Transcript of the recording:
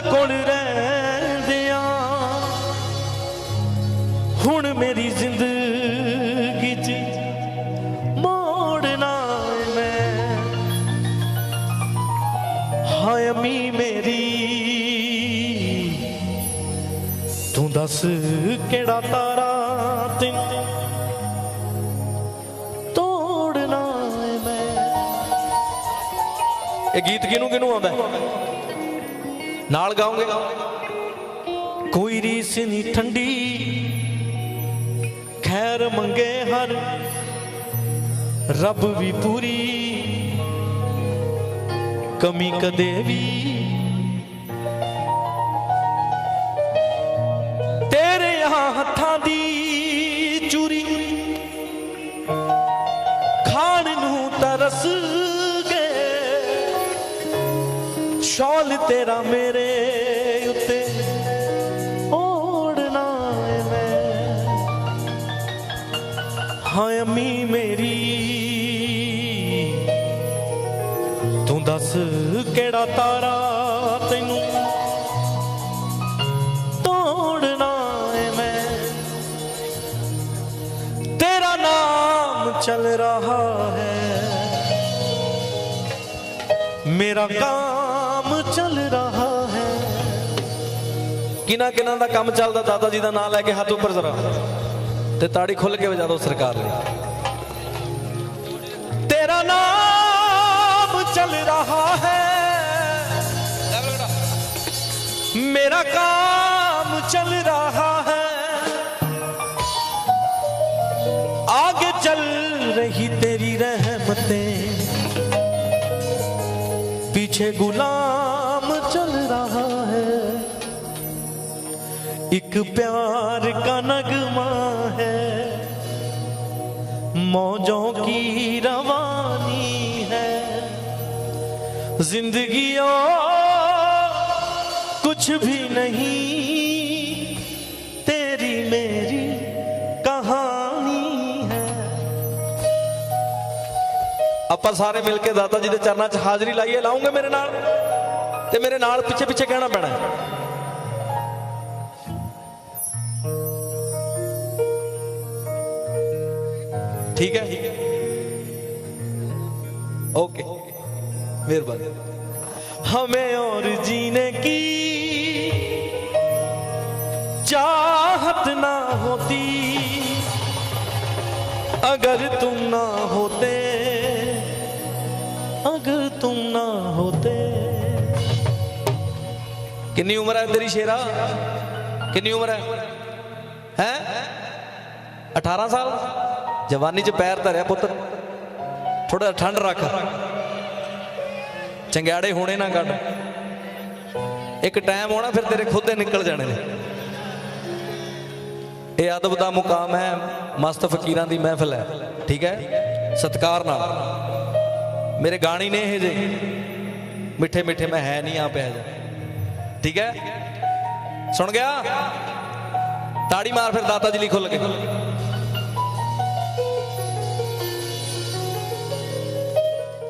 ਬੁੱਲਾ ਕੋਲ ਰਹਿੰਦਿਆਂ। ਹੁਣ ਮੇਰੀ ਜ਼ਿੰਦਗੀ 'ਚ ਮੋੜਨਾ ਮੈਂ। ਹਾਏ ਅਮੀ ਮੇਰੀ, ਤੂੰ ਦੱਸ ਕਿਹੜਾ ਤਾਰਾ ਤੈਨੂੰ ਤੋੜਨਾ ਮੈਂ। ਇਹ ਗੀਤ ਕਿਹਨੂੰ ਕਿਹਨੂੰ ਆਉਂਦਾ ਨਾਲ ਗਾਉਂਗੇ। ਕੋਈ ਰੀਸ ਨਹੀਂ ਠੰਡੀ। ਖੈਰ ਮੰਗੇ ਹਰ, ਰੱਬ ਵੀ ਪੂਰੀ। ਕਮੀ ਕਦੇ ਵੀ। ਤੇਰੇ ਹੱਥਾਂ ਦੀ ਚੂਰੀ, ਖਾਣ ਨੂੰ ਤਰਸ ਸ਼ਾਲ ਤੇਰਾ ਮੇਰੇ ਉੱਤੇ ਓੜਨਾ ਏ ਮੈਂ ਹਾਏ ਅੰਮੀ ਮੇਰੀ ਤੂੰ ਦੱਸ ਕਿਹੜਾ ਤਾਰਾ ਤੈਨੂੰ ਤੋੜਨਾ ਏ ਮੈਂ ਤੇਰਾ ਨਾਮ ਚੱਲ ਰਹਾ ਹੈ ਮੇਰਾ ਕੰਮ ਚੱਲ ਰਹਾ ਹੈ ਕਿਨਾ ਕਿਨਾ ਦਾ ਕੰਮ ਚੱਲਦਾ ਦਾਦਾ ਜੀ ਦਾ ਨਾਮ ਲੈ ਕੇ ਹੱਥ ਉੱਪਰ ਜ਼ਰਾ ਤੇ ਤਾੜੀ ਖੁੱਲ ਕੇ ਵਜਾ ਦਿਓ ਸਰਕਾਰ ਲਈ ਤੇਰਾ ਨਾਮ ਚੱਲ ਰਹਾ ਹੈ ਮੇਰਾ काम चल रहा है आगे चल रही तेरी रहमतें पीछे गुलाम एक प्यार का नगमा है। मौजों की रवानी है। ज़िंदगी कुछ भी नहीं, तेरी मेरी कहानी है। अपा सारे मिलके दादा जी के चरणा च हाजिरी लाइए, लाऊँगे मेरे नाल। ते मेरे नाल पीछे पीछे कहना पैना है। ठीक है? ओके मेहरबानी। हमें और जीने की चाहत ना होती। अगर तुम ना होते, अगर तुम ना होते। कितनी उम्र है तेरी शेरा? कितनी उम्र है? हैं? 18 ਸਾਲ ਜਵਾਨੀ 'ਚ ਪੈਰ ਧਰਿਆ ਪੁੱਤ। ਥੋੜਾ ਠੰਡ ਰੱਖ। ਚੰਗਿਆੜੇ ਹੋਣੇ ਨਾ ਕੱਢ। ਇੱਕ ਟਾਈਮ ਹੋਣਾ ਫਿਰ ਤੇਰੇ ਖੁਦ ਦੇ ਨਿਕਲ ਜਾਣੇ ਨੇ। ਇਹ ਅਦਬ ਦਾ ਮੁਕਾਮ ਹੈ, ਮਸਤ ਫਕੀਰਾਂ ਦੀ ਮਹਿਫਲ ਹੈ। ਠੀਕ ਹੈ? ਸਤਕਾਰ ਨਾਲ। ਮੇਰੇ ਗਾਣੀ ਨੇ ਇਹ ਜੇ ਮਿੱਠੇ ਮਿੱਠੇ ਮੈਂ ਹੈ ਨਹੀਂ ਆ ਪਿਆ ਠੀਕ ਹੈ? ਸੁਣ ਗਿਆ? ਤਾੜੀ ਮਾਰ ਫਿਰ ਦਾਤਾ ਜੀ ਲਈ ਖੁੱਲ ਕੇ।